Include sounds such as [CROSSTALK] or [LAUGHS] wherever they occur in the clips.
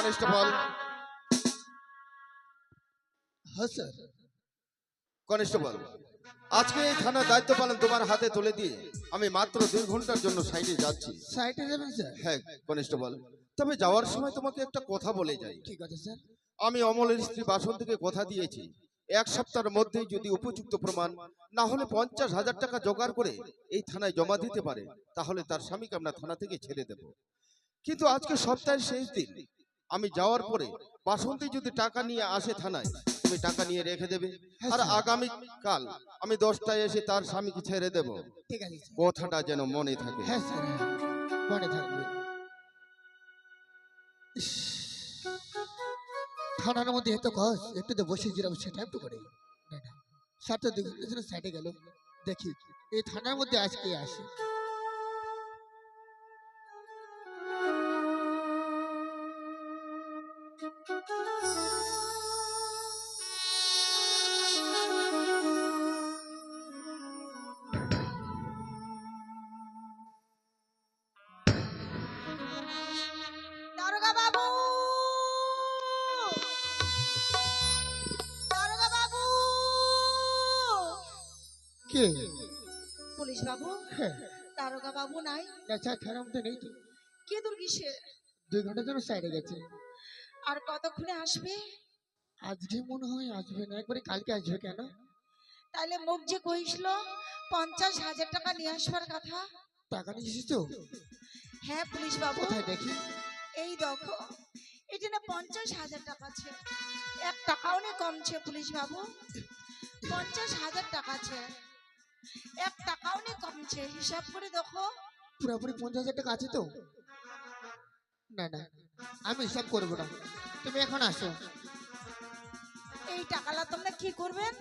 Constable হ্যাঁ sir. Constable আজকে এই থানার দায়িত্ব পালন তোমার হাতে তুলে দিয়ে আমি মাত্র দুই ঘণ্টার জন্য সাইডে যাচ্ছি। সাইডে যাবেন স্যার? হ্যাঁ কনস্টেবল তবে যাওয়ার সময় তোমাকে একটা কথা বলে যাই। ঠিক আছে স্যার। আমি অমলের স্ত্রী বাসন্তীকে কথা দিয়েছি এক সপ্তাহের মধ্যেই যদি উপযুক্ত প্রমাণ না হলে পঞ্চাশ হাজার টাকা জোগাড় করে এই থানায় জমা দিতে পারে তাহলে তার স্বামীকে আমরা থানা থেকে ছেড়ে দেব। কিন্তু আজকে সপ্তাহের শেষ দিন আমি যাওয়ার পরে বাসন্তী যদি টাকা নিয়ে আসে থানায় তুমি টাকা নিয়ে রেখে দেবে। আর আগামী কাল আমি দশটায় এসে তার স্বামীকে ছেড়ে দেব। ঠিক আছে কথাটা যেন মনে থাকে। হ্যাঁ স্যার হ্যাঁ। মনে থাকবে। থানার মধ্যে এত কস একটু তো বসে জিরাম সেটা একটু করে। দুই জন্য সাইডে গেল। দেখি এই থানার মধ্যে আজকে আসে। না স্যার মধ্যে নেই তো। কে তোর কিসে দুই ঘণ্টার জন্য সাইডে গেছে। আর কতক্ষণে আসবে? আজকে মনে হয় আসবে না একবারে কালকে আসবে কেন? তাইলে মুখ যে কইছিল পঞ্চাশ হাজার টাকা নিয়ে আসবার কথা। টাকা নিয়েছিস তো হ্যাঁ পুলিশ বাবু কোথায় দেখি? এই দেখো এটা না পঞ্চাশ হাজার টাকা আছে। এক টাকাও নেই কমছে পুলিশ বাবু পঞ্চাশ হাজার টাকা আছে। এক টাকাও নেই কমছে হিসাব করে দেখো। পুরোপুরি পঞ্চাশ হাজার টাকা আছে তো? না না আমি হিসাব করব না। তুমি এখন আসো। এই টাকালা তোমরা কি করবেন?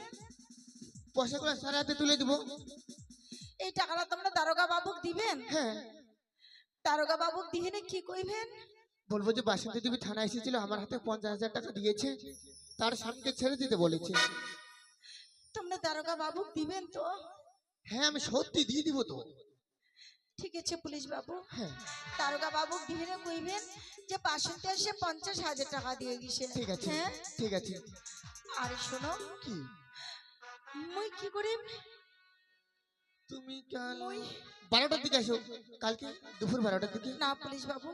পয়সাগুলো স্যার হাতে তুলে দিব। এই টাকালা তোমরা দারোগা বাবুক দিবেন? হ্যাঁ। দারোগা বাবুক দিহেনে কি কইবেন? বলব যে বাসন্তী দেবী থানায় এসেছিল আমার হাতে পঞ্চাশ হাজার টাকা দিয়েছে। তার স্বামীকে ছেড়ে দিতে বলেছে। তোমরা দারোগা বাবুক দিবেন তো? হ্যাঁ আমি সত্যি দিয়ে দিব তো। ঠিক আছে পুলিশ বাবু হ্যাঁ। দারোগা বাবুক দিহেনে কইবেন যে পাশেতে এসে পঞ্চাশ হাজার টাকা দিয়ে গেছে। ঠিক আছে হ্যাঁ? ঠিক আছে। আর শোনো। কি? মুই কি করি তুমি কাল বারোটার দিকে আসো। কালকে দুপুর বারোটার দিকে। না পুলিশ বাবু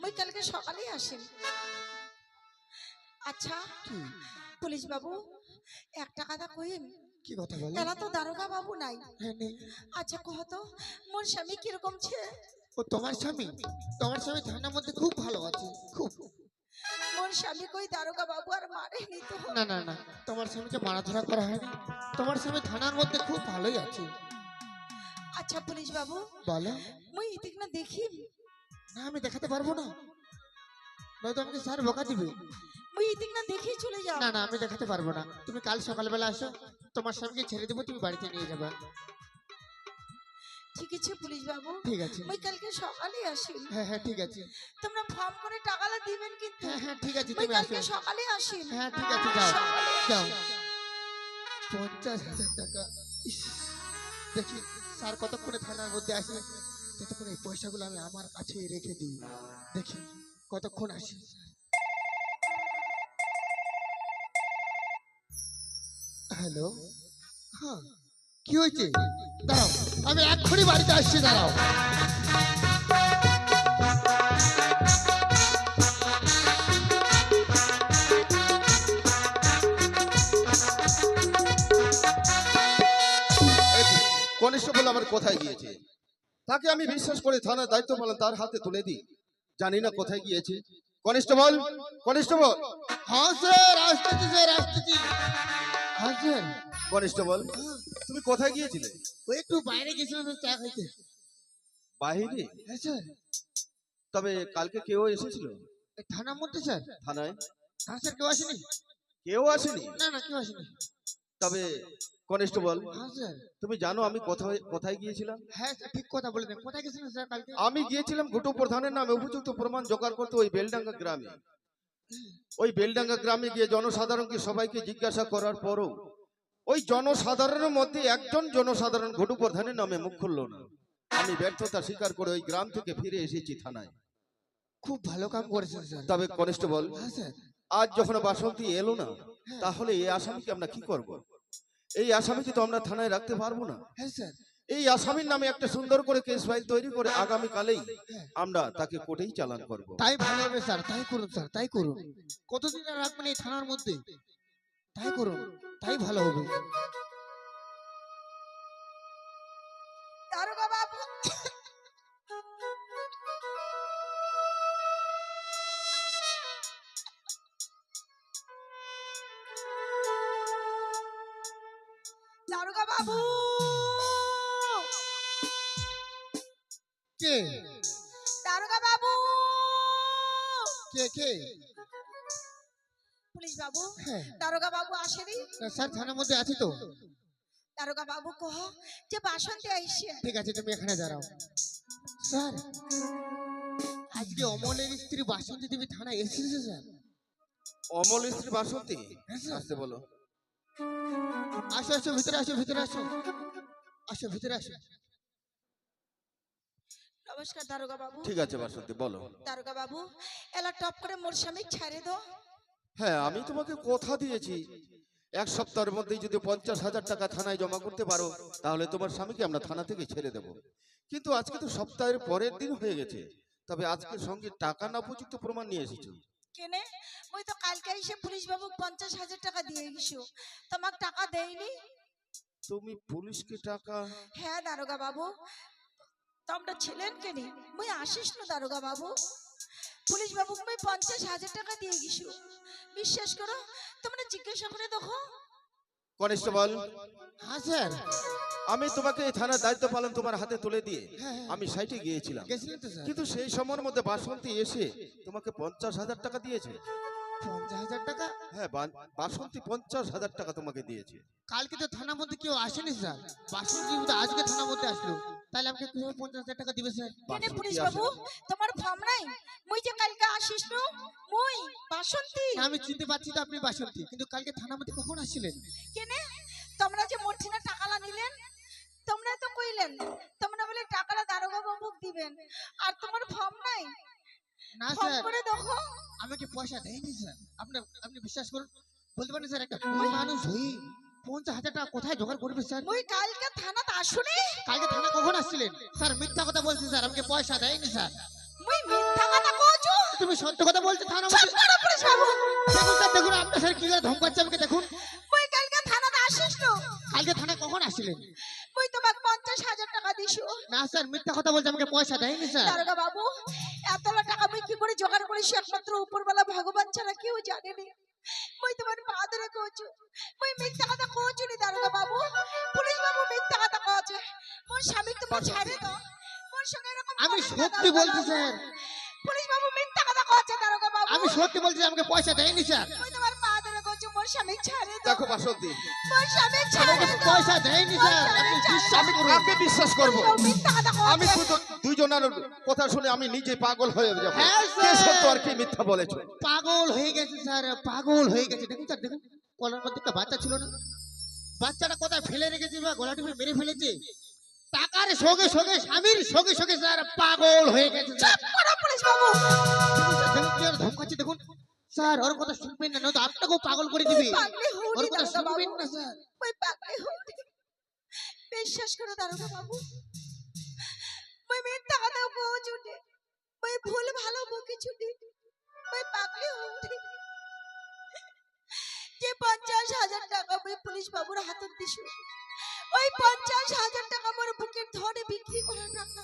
মুই কালকে সকালেই আসেন আচ্ছা পুলিশ বাবু এক টাকাটা কইম? কি কথা বলো? এলা তো দারোগা বাবু নাই। হ্যাঁ নেই। আচ্ছা কহ তো মোর স্বামী কীরকম ছে? ও তোমার স্বামী? তোমার স্বামী থানার মধ্যে খুব ভালো আছে। খুব। মোর স্বামী কই দারোগা বাবু আর মারেনি তো? না না না তোমার স্বামীকে মারাধরা করা হয়নি। তোমার স্বামী থানার মধ্যে খুব ভালোই আছে। আচ্ছা পুলিশ বাবু বলো। মুই ইতিক না দেখি। না আমি দেখাতে পারব না। নয়তো আমাকে স্যার বকা দিবে। ইতিক না দেখি চলে যাও। না না আমি দেখাতে পারব না। তুমি কাল সকালবেলা আসো তোমার স্বামীকে ছেড়ে দেবো তুমি বাড়িতে নিয়ে যাবে। ঠিক আছে পুলিশ বাবু ঠিক আছে। কালকে সকালে আসি হ্যাঁ হ্যাঁ ঠিক আছে। তোমরা ফর্ম করে টাকালা দিবেন কিন্তু। হ্যাঁ হ্যাঁ ঠিক আছে তুমি আসো। সকালে আসি হ্যাঁ ঠিক আছে যাও। সকালে যাও। পঞ্চাশ হাজার টাকা। দেখি স্যার কতক্ষণে থানার মধ্যে আসে? ততক্ষণ এই পয়সাগুলো আমি আমার কাছে রেখে দিই। দেখি কতক্ষণ আসি। হ্যালো? হ্যাঁ কি হয়েছে? দাঁড়াও আমি এক্ষুনি বাড়িতে আসছি দাঁড়াও। কনস্টেবল আমার কোথায় গিয়েছে? তাকে আমি বিশ্বাস করে থানার দায়িত্ব পালন তার হাতে তুলে দিই। জানি না কোথায় গিয়েছে। কনস্টেবল কনস্টেবল হ্যাঁ স্যার আসতেছি স্যার আসতেছি। স্যার কনস্টেবল তুমি কোথায় গিয়েছিলে? ওই একটু বাইরে গেছিলাম চা খাইতে। বাহিরে? হ্যাঁ স্যার। তবে কালকে কেউ এসেছিল? থানার মধ্যে স্যার। থানায়? হ্যাঁ স্যার কেউ আসেনি? কেউ আসেনি? না না কেউ আসেনি। তবে কনস্টেবল হ্যাঁ স্যার। তুমি জানো আমি কোথায় কোথায় গিয়েছিলাম? হ্যাঁ স্যার ঠিক কথা বলে দেন কোথায় গেছিলেন স্যার কালকে? আমি গিয়েছিলাম ঘুটু প্রধানের নামে উপযুক্ত প্রমাণ জোগাড় করতে ওই বেলডাঙ্গা গ্রামে। ওই বেলডাঙ্গা গ্রামে গিয়ে জনসাধারণকে সবাইকে জিজ্ঞাসা করার পরও ওই জনসাধারণের মধ্যে একজন জনসাধারণ ঘটু প্রধানের নামে মুখ খুলল না। আমি ব্যর্থতা স্বীকার করে ওই গ্রাম থেকে ফিরে এসেছি থানায়। খুব ভালো কাম করেছেন স্যার। তবে কনস্টেবল হ্যাঁ স্যার। আজ যখন বাসন্তী এলো না তাহলে এই আসামিকে আমরা কি করব? এই আসামিকে তো আমরা থানায় রাখতে পারব না। হ্যাঁ স্যার। এই আসামির নামে একটা সুন্দর করে কেস ফাইল তৈরি করে আগামী কালেই। আমরা তাকে কোর্টেই চালান করব। তাই ভালো হবে স্যার, তাই করুন স্যার, তাই করুন। কতদিন রাখবেন এই থানার মধ্যে? তাই করুন, তাই ভালো হবে। কে? কে পুলিশ বাবু হ্যাঁ। দারোগা বাবু আসেনি স্যার থানার মধ্যে আছে তো। দারোগা বাবু কহ যে বাসন্তী আইসে। ঠিক আছে তুমি এখানে দাঁড়াও। স্যার আজকে অমলের স্ত্রী বাসন্তী দেবী থানায় এসেছে স্যার। অমল স্ত্রী বাসন্তী? হ্যাঁ, আসতে বলো। আসো আসো ভিতরে আসো ভিতরে আসো। আসো ভিতরে আসো। নমস্কার দারোগা বাবু। ঠিক আছে বাসন্তী বলো। দারোগা বাবু এলা টপ করে মোর স্বামী ছাড়ে দাও হ্যাঁ আমি তোমাকে কথা দিয়েছি। এক সপ্তাহের মধ্যেই যদি পঞ্চাশ হাজার টাকা থানায় জমা করতে পারো তাহলে তোমার স্বামীকে আমরা থানা থেকে ছেড়ে দেব। কিন্তু আজকে তো সপ্তাহের পরের দিন হয়ে গেছে। তবে আজকে সঙ্গে টাকা না উপযুক্ত প্রমাণ নিয়ে এসেছ। কেনে? মুই তো কালকে এসে পুলিশ বাবু পঞ্চাশ হাজার টাকা দিয়ে গেছো। তোমাক টাকা দেয়নি তুমি পুলিশকে টাকা হ্যাঁ দারোগা বাবু। তোমরা ছিলেন কেনি মুই আসিস না দারোগা বাবু। পুলিশ বাবু মুই পঞ্চাশ হাজার টাকা দিয়ে গেছো। বিশ্বাস করো তোমরা জিজ্ঞাসা করে দেখো। কনস্টেবল হ্যাঁ স্যার। আমি তোমাকে এই থানার দায়িত্ব পালন তোমার হাতে তুলে দিয়ে। আমি সাইটে গিয়েছিলাম। কিন্তু সেই সময়ের মধ্যে বাসন্তী এসে তোমাকে পঞ্চাশ হাজার টাকা দিয়েছে। পঞ্চাশ হাজার টাকা? হ্যাঁ বাসন্তী পঞ্চাশ হাজার টাকা তোমাকে দিয়েছে। কালকে তো থানার মধ্যে কেউ আসেনি স্যার। বাসন্তী তো আজকে থানার মধ্যে আসলো। তাহলে আমাকে কীভাবে পঞ্চাশ হাজার টাকা দিবে স্যার? কেনে পুলিশ বাবু তোমার ফর্ম নাই? মুই যে কালকে আসিস না মুই বাসন্তী। আমি চিনতে পারছি তো আপনি বাসন্তী কিন্তু কালকে থানার মধ্যে কখন আসছিলেন কেনে? তোমরা যে মর্থিনা টাকালা নিলেন তোমরা তো কইলেন তোমরা বলে টাকাটা দারোগা বাবু দিবেন। আর তোমার না স্যার। করে দেখো। আমাকে পয়সা দেয়নি স্যার। আপনার আপনি বিশ্বাস করুন বলতে পারেন স্যার একটা মানুষ হই পঞ্চাশ হাজার টাকা কোথায় জোগাড় করবে স্যার? মুই কালকে থানাতে আসুনি। কালকে থানা কখন আসছিলেন? স্যার মিথ্যা কথা বলছেন স্যার আমাকে পয়সা দেয়নি স্যার। মুই মিথ্যা কথা কইছো? তুমি সত্য কথা বলছো থানা দেখুন স্যার দেখুন আপনার স্যার কি করে ধমকাচ্ছে আমাকে দেখুন। কালকে থানাতে আসিস না কালকে থানা কখন আসছিলেন? মুই তোমাকে পঞ্চাশ হাজার টাকা দিছো। না স্যার মিথ্যা কথা বলছে আমাকে পয়সা দেয়নি স্যার। দারোগা বাবু। টাকা কি করে জোগাড় করেছি একমাত্র উপরবেলা ভগবান ছাড়া কেউ জানেনি। মুই তোমার পা ধরে কইছো। মুই মিথ্যা কথা কইছো নি দারোগা বাবু? পুলিশ বাবু মিথ্যা কথা মোর স্বামী ছাড়ে দাও মোর সঙ্গে এরকম আমি করো সত্যি বলছি স্যার পুলিশ বাবু মিথ্যা কথা কইছে দারোগা বাবু। আমি সত্যি বলছি আমাকে পয়সা দেয়নি স্যার। মুই তোমার পা ধরে কইছো মোর স্বামী ছাড়ে দেখো বাসন্তী। মোর স্বামী ছাড়ে পয়সা দেয়নি স্যার আপনি বিশ্বাস আমি কাকে বিশ্বাস করব? কেউ মিথ্যা কথা কইছে আমি শুধু দুইজনের কথা শুনে আমি নিজে পাগল হয়ে যাব। হ্যাঁ, কে সত্য আর কি মিথ্যা বলেছ? পাগল হয়ে গেছে স্যার পাগল হয়ে গেছে। দেখুন স্যার দেখুন কলার মধ্যে একটা বাচ্চা ছিল না। বাচ্চাটা কোথায় ফেলে রেখেছে বা গলা টিপে মেরে ফেলেছে? টাকার সঙ্গে সঙ্গে স্বামীর সঙ্গে সঙ্গে স্যার পাগল হয়ে গেছে চুপ করো পুলিশ বাবু। দেখুন কি ওর ধমকাচ্ছে দেখুন। স্যার ওর কথা শুনবেন না নয়তো আপনাকেও পাগল করে দিবে। ওর কথা শুনবেন না স্যার। ওই পাগলি হউনি বিশ্বাস করো দারোগা বাবু। ওই মিথ্যা কথা কইছো নে ওই ভুল ভালো বকেছো নে ওই পাগলি হউনি যে পঞ্চাশ হাজার টাকা ওই পুলিশ বাবুর হাতত দিছো। ওই পঞ্চাশ হাজার টাকা আমার বুকের ধরে বিক্রি করার টাকা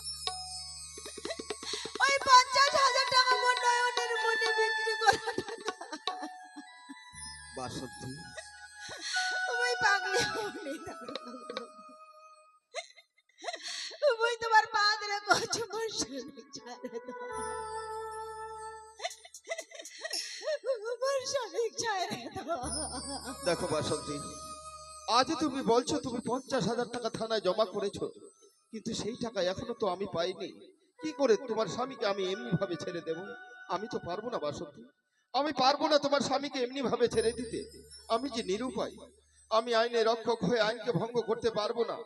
ওই পঞ্চাশ হাজার বাসন্তী ওই পাগলি হউনি ওই তোমার পা ধরে কচ দেখো বাসন্তী আজ তুমি বলছো তুমি পঞ্চাশ হাজার টাকা থানায় জমা করেছ কিন্তু সেই টাকা এখনও তো আমি পাইনি। কি করে তোমার স্বামীকে আমি এমনি ভাবে ছেড়ে দেব? আমি তো পারব না বাসন্তী আমি পারব না তোমার স্বামীকে এমনি ভাবে ছেড়ে দিতে। আমি যে নিরুপায় আমি আইনে রক্ষক হয়ে আইনকে ভঙ্গ করতে পারব না।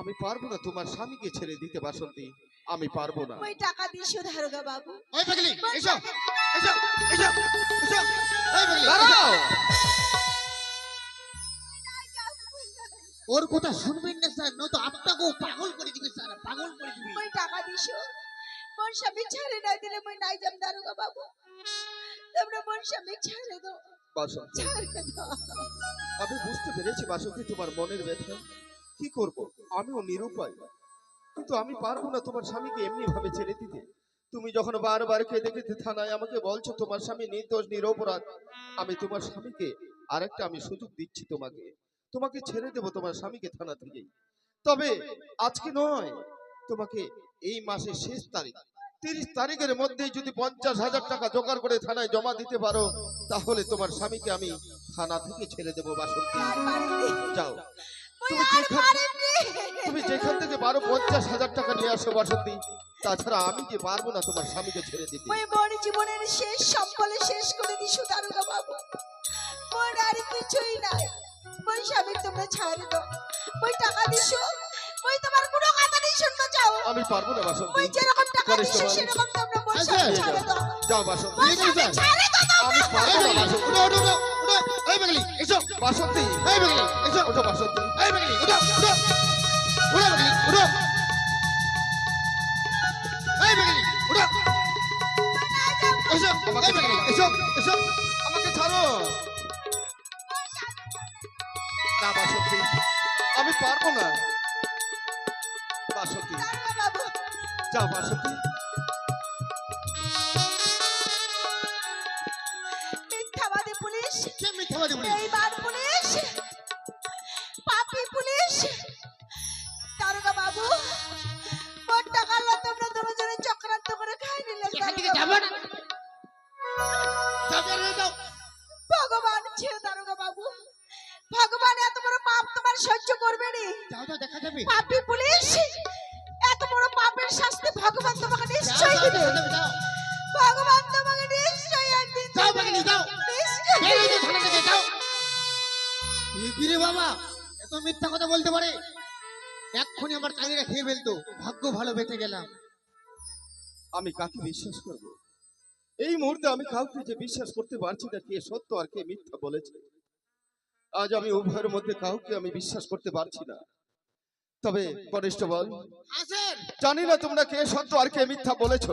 আমি পারব না তোমার স্বামীকে ছেড়ে দিতে বাসন্তী। আমি পারব না। ওই টাকা দিছো দারোগা বাবু। ওই পাগলি এসো এসো এসো এসো। ওই পাগলি দাঁড়াও। ওর কথা শুনবেন না স্যার। নয়তো আপনাকেও পাগল করে দিবে স্যার। পাগল করে দিবে। ওই টাকা দিছো মোর স্বামী ছাড়ে না দিলে মই নাই যাম দারোগা বাবু। তোমরা মোর স্বামী ছাড়ে দাও। বাসন্তী। ছাড়ে দাও। আমি বুঝতে পেরেছি বাসন্তী তোমার মনের ব্যথা। কি করব? আমিও নিরুপায়। কিন্তু আমি পারব না তোমার স্বামীকে এমনি ভাবে ছেড়ে দিতে। তুমি যখন বারবার কেঁদে কেঁদে থানায় আমাকে বলছো তোমার স্বামী নির্দোষ নিরপরাধ। আমি তোমার স্বামীকে আরেকটা আমি সুযোগ দিচ্ছি তোমাকে। তোমাকে ছেড়ে দেবো তোমার স্বামীকে থানা থেকেই। তবে আজকে নয় তোমাকে এই মাসের শেষ তারিখ। তিরিশ তারিখের মধ্যেই যদি পঞ্চাশ হাজার টাকা জোগাড় করে থানায় জমা দিতে পারো তাহলে তোমার স্বামীকে আমি থানা থেকে ছেড়ে দেবো বাসন্তী। যাও। তুমি যেখান- তুমি যেখান থেকে বারো পঞ্চাশ হাজার টাকা নিয়ে আসো বাসন্তী। তাছাড়া আমি যে পারব না তোমার স্বামীকে ছেড়ে দিতে। মোর জীবনের শেষ সম্বলে শেষ করে দিছো দারোগা বাবু। মোর আর কিছুই নাই। মই স্বামী তোমরা ছাড়ে দাও। টাকা দিছো মই তোমার কোনো কথা নেই শুনব চাও আমি পারব না বাসন্তী। মই যেরকম টাকা দিছো সেরকম তোমরা মোর আচ্ছা, নিয়ে ছাড়ে দাও। যাও বাসন্তী। মোর স্বামী ছাড়ে দাও আমি পারব না বাসন্তী। উঠো উঠো উঠো উঠো। ওই পাগলি এসো। বাসন্তী। এই পাগলি এসো। ওঠো বাসন্তী। এই পাগলি উঠো উঠো। উঠো পাগলি উঠো। এই পাগলি উঠো। এসো এই পাগলি এসো এসো। আমাকে ছাড়ো। না বাসন্তী আমি পারব না। যাও বাসন্তী মিথ্যাবাদী পুলিশ। কে মিথ্যাবাদী বলি এইবার পুলিশ। পাপি পুলিশ। দারোগা বাবু মোর টাকা লও তোমরা দুজনে চক্রান্ত করে খাই নিলে এখান থেকে যাব না। যাবে না যাও। ভগবান ছে দারোগা বাবু ভগবান এত বড় পাপ তোমার সহ্য করবে নি। যাও যাও দেখা যাবে। পাপি পুলিশ আমার খেয়ে ফেলতো ভাগ্য ভালো গেলাম আমি কাকে বিশ্বাস করব? এই মুহূর্তে আমি যে বিশ্বাস করতে পারছি না, কে সত্য আর কে মিথ্যা বলেছে, আজ আমি উভয়ের মধ্যে কাউকে আমি বিশ্বাস করতে পারছি না। তবে কনিষ্ঠবল জানি না তোমরা কে সত্য আর কে মিথ্যা বলেছ।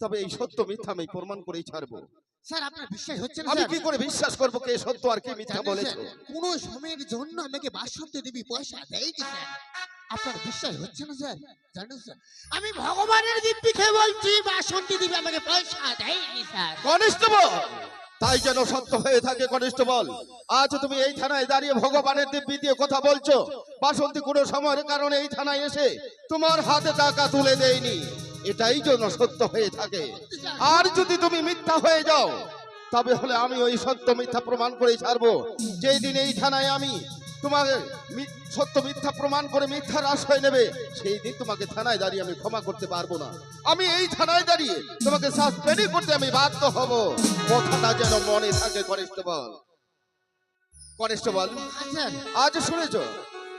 তবে এই সত্য মিথ্যা আমি প্রমাণ করেই ছাড়বো। স্যার আপনার বিশ্বাস হচ্ছে না আমি কি করে বিশ্বাস করব কে সত্য আর কে মিথ্যা জানেন বলেছ? কোনো সময়ের জন্য আমাকে বাসন্তী দেবী পয়সা দেয়নি স্যার। আপনার বিশ্বাস হচ্ছে না স্যার? জানেন স্যার আমি ভগবানের দিব্যি খেয়ে বলছি বাসন্তী দেবী আমাকে পয়সা দেয়নি স্যার। কনিষ্ঠবল তাই যেন সত্য হয়ে থাকে কনিষ্ঠবল আজ তুমি এই থানায় দাঁড়িয়ে ভগবানের দিব্যি দিয়ে কথা বলছো। বাসন্তী কোনো সময়ের কারণে এই থানায় এসে তোমার হাতে টাকা তুলে দেয়নি। এটাই যেন সত্য হয়ে থাকে। আর যদি তুমি মিথ্যা হয়ে যাও, তবে হলে আমি ওই সত্য মিথ্যা প্রমাণ করে ছাড়বো। যেই দিন এই থানায় আমি তোমার মি- সত্য মিথ্যা প্রমাণ করে মিথ্যার আশ্রয় নেবে সেই দিন তোমাকে থানায় দাঁড়িয়ে আমি ক্ষমা করতে পারব না। আমি এই থানায় দাঁড়িয়ে তোমাকে সাসপেন্ডই করতে আমি বাধ্য হব। কথাটা যেন মনে থাকে কনিষ্ঠবল কনিষ্ঠবল বল আজ শুনেছ?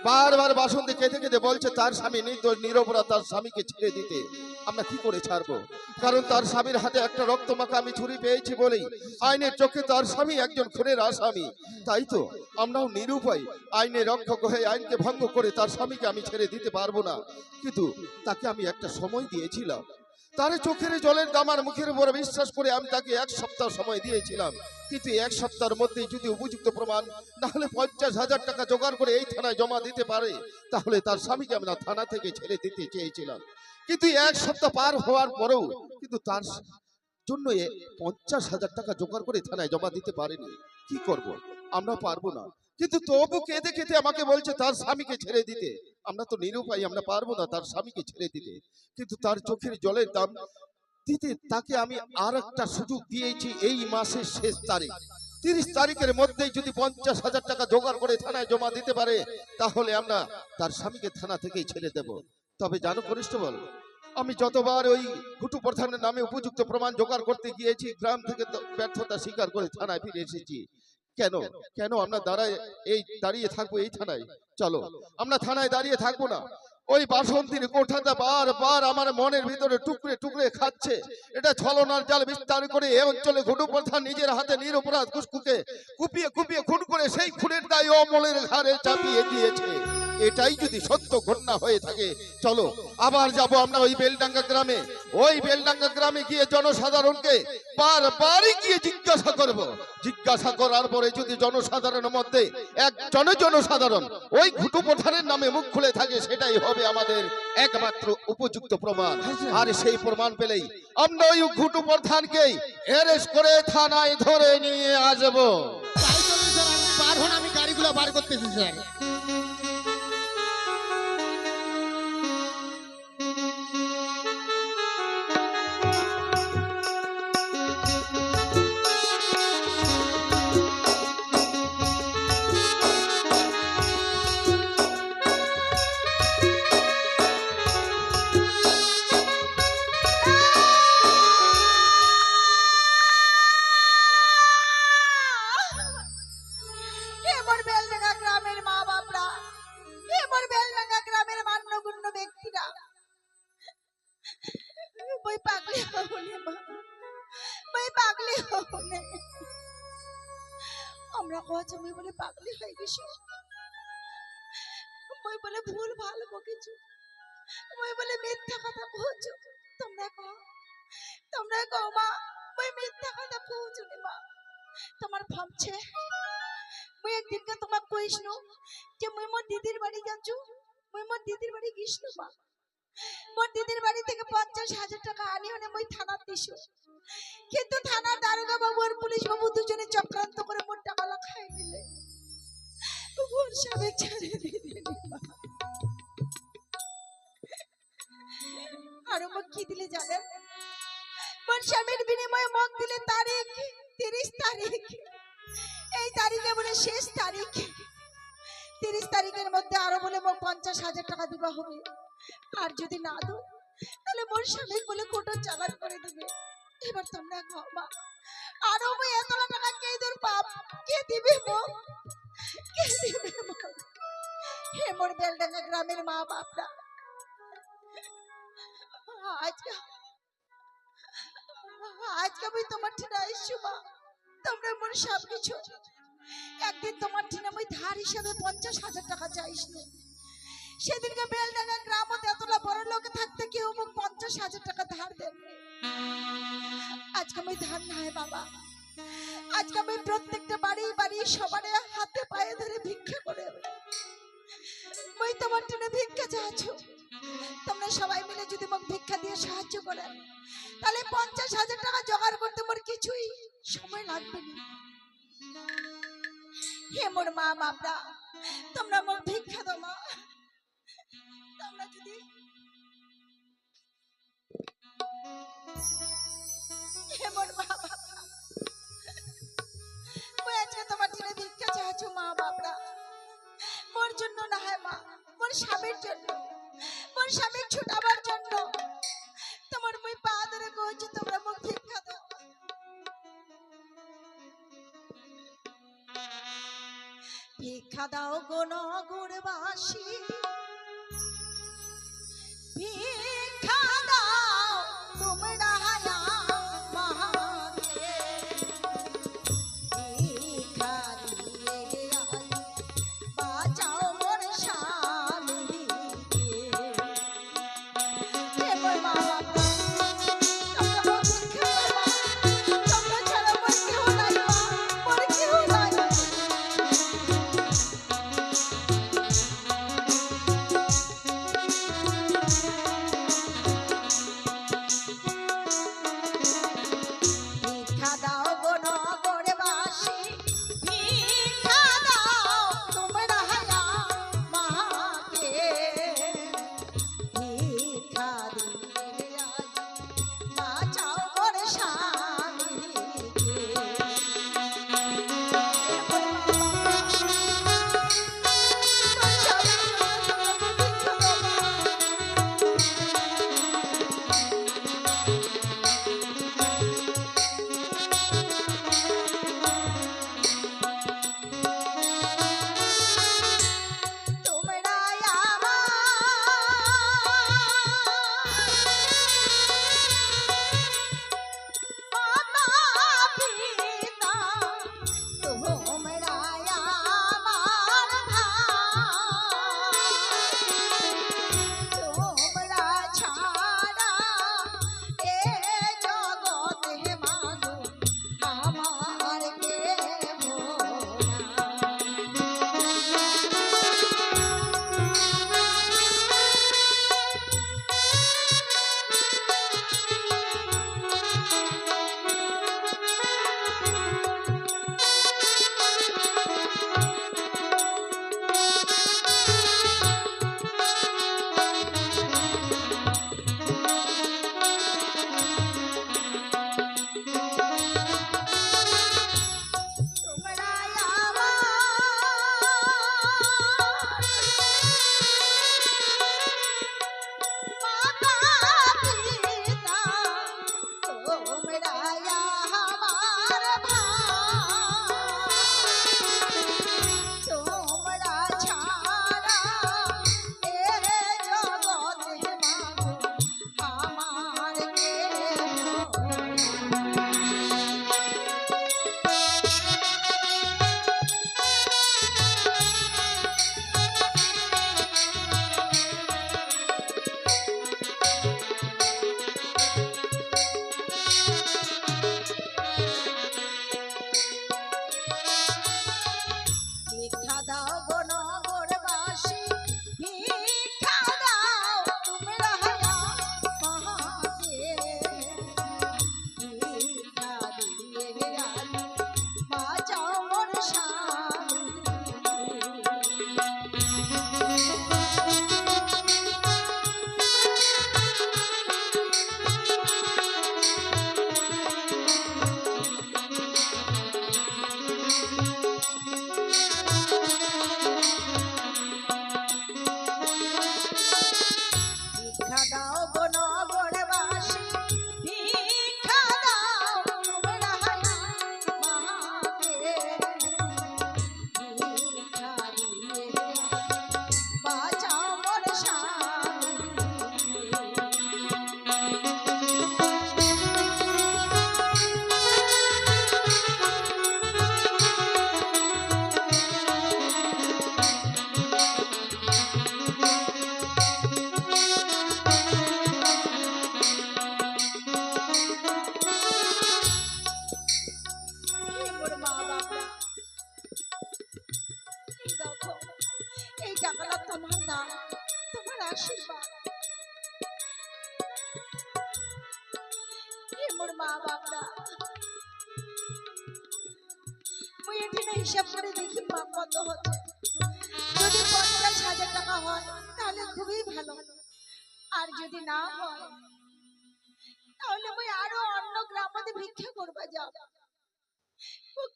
বারবার বাসন্তী কেঁদে কেঁদে বলছে, তার স্বামী নির্দোষ নিরপরাধ, তার স্বামীকে ছেড়ে দিতে আমরা কি করে ছাড়বো? কারণ তার স্বামীর হাতে একটা রক্তমাখা আমি ছুরি পেয়েছি বলেই আইনের চোখে তার স্বামী একজন খুনের আসামি। তাই তো, আমরাও নিরুপায়। আইনে রক্ষক হয়ে আইনকে ভঙ্গ করে তার স্বামীকে আমি ছেড়ে দিতে পারব না। কিন্তু তাকে আমি একটা সময় দিয়েছিলাম। তার চোখের জলের দাম আর মুখের উপর বিশ্বাস করে আমি তাকে এক সপ্তাহ সময় দিয়েছিলাম। কিন্তু এক সপ্তাহের মধ্যে যদি উপযুক্ত প্রমাণ না হলে পঞ্চাশ হাজার টাকা জোগাড় করে এই থানায় জমা দিতে পারে। তাহলে তার স্বামীকে আমরা থানা থেকে ছেড়ে দিতে চেয়েছিলাম। কিন্তু এক সপ্তাহ পার হওয়ার পরেও, কিন্তু তার জন্য পঞ্চাশ হাজার টাকা জোগাড় করে থানায় জমা দিতে পারেনি। কি করব? আমরা পারব না। কিন্তু তবু কেঁদে কেঁদে আমাকে বলছে, তার স্বামীকে ছেড়ে দিতে। আমরা তো নিরুপায়, আমরা পারব না তার স্বামীকে ছেড়ে দিতে। কিন্তু তার চোখের জলের দাম দিতে তাকে আমি আর একটা সুযোগ দিয়েছি এই মাসের শেষ তারিখ। তিরিশ তারিখের মধ্যেই যদি পঞ্চাশ হাজার টাকা জোগাড় করে থানায় জমা দিতে পারে, তাহলে আমরা তার স্বামীকে থানা থেকেই ছেড়ে দেব। তবে জানো কনিষ্ঠবল, আমি যতবার ওই ঘুটু প্রধানের নামে উপযুক্ত প্রমাণ জোগাড় করতে গিয়েছি, গ্রাম থেকে ব্যর্থতা স্বীকার করে থানায় ফিরে এসেছি। কেন? কেন? আমরা দাঁড়ায় এই দাঁড়িয়ে থাকব এই থানায়? চলো। আমরা থানায় দাঁড়িয়ে থাকব না। ওই বাসন্তীর কোঠাটা বার বার আমার মনের ভিতরে টুকরে টুকরে খাচ্ছে। এটা ছলনার জাল বিস্তার করে এ অঞ্চলে ঘটু প্রধান নিজের হাতে নিরপরাধ কুসকুকে কুপিয়ে কুপিয়ে খুন করে সেই খুনের দায় অমলের ঘাড়ে চাপিয়ে দিয়েছে। এটাই যদি সত্য ঘটনা হয়ে থাকে চলো আবার যাব আমরা ওই বেলডাঙ্গা গ্রামে। ওই বেলডাঙ্গা গ্রামে গিয়ে জনসাধারণকে বার বারবারই গিয়ে জিজ্ঞাসা করব। জিজ্ঞাসা করার পরে যদি জনসাধারণের মধ্যে একজন জনসাধারণ ওই ঘুটু প্রধানের নামে মুখ খুলে থাকে, সেটাই হবে আমাদের একমাত্র উপযুক্ত প্রমাণ। আর সেই প্রমাণ পেলেই আমরা ওই ঘুটু প্রধানকেই অ্যারেস্ট করে থানায় ধরে নিয়ে আসব। আমি গাড়িগুলো বার করতেছি, স্যার। তোমরা মা বই মিথ্যা কথা কইছো মা। তোমার ভাবছে মুই একদিনকে তোমাক কইসনু যে মুই মোর দিদির বাড়ি যাচ্ছু মুই মোর দিদির বাড়ি গিসনু মা। মোর দিদির বাড়ি থেকে পঞ্চাশ হাজার টাকা আনি হনে মুই থানার দিছু। কিন্তু থানার দারোগা বাবু আর পুলিশ বাবু দুজনে চক্রান্ত করে মোর টাকালা খাই নিলে মোর স্বামী ছেড়ে দিলে। আরও কি দিলে জানেন? মোর স্বামীর বিনিময়ে মোক দিলে তারিখ, তিরিশ তারিখ। এই তারিখে বলে শেষ তারিখ। তিরিশ তারিখের মধ্যে আরও বলে মোক পঞ্চাশ হাজার টাকা দিবা হবে। আর যদি না দো তাহলে মোর স্বামী বলে কোটা চালান করে দেবে। এবার তোমরা খাও, মা। আরও মই এতটা টাকা কে তোর পাপ কে দিবে মো কে হে মোর বেলডাঙ্গা গ্রামের মা বাপরা আজকে আজকে আমি তোমার ঠিনা মা। তোমরা কিছু একদিন তোমার ঠিনা মই ধার পঞ্চাশ হাজার টাকা সেদিনকে বেলডাঙ্গা এতটা বড় লোক থাকতে কেউ মোক পঞ্চাশ হাজার টাকা ধার দেন আজকে আমি ধার নাই, বাবা। আজকে আমি প্রত্যেকটা বাড়ি বাড়ি সবার হাতে পায়ে ধরে ভিক্ষা করে মই তোমার জন্য ভিক্ষা চাচ্ছ। তোমরা সবাই মিলে যদি মোক ভিক্ষা দিয়ে সাহায্য করেন, তাহলে পঞ্চাশ হাজার টাকা জোগাড় করতে মোর কিছুই সময় লাগবে না। হে মোর মা বাপরা, তোমরা মোর ভিক্ষা দাও মা। তোমরা যদি হে মোর মা বাপরা আজকে তোমার জন্য ভিক্ষা চাচ্ছ মা বাপরা। মোর জন্য না হয় মা, মোর স্বামীর জন্য। মোর স্বামী ছুটাবার জন্য। তোমার মুই পা ধরে কইছি, তোমরা মোক ভিক্ষা দাও। ভিক্ষা দাও গো নগরবাসী। ভিক্ষা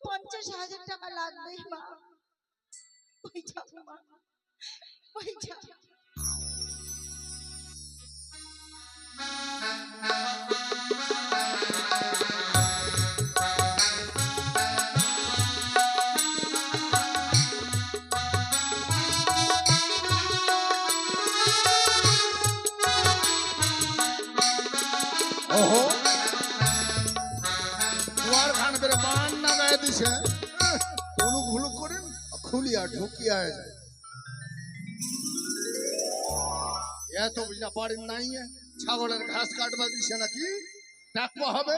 পঞ্চাশ হাজার টাকা লাগবে মা। [LAUGHS] করেন খুলিয়া ঢুকিয়া নাই ছাগলের ঘাস কাটবা দিছে নাকি? ডাকবো হবে?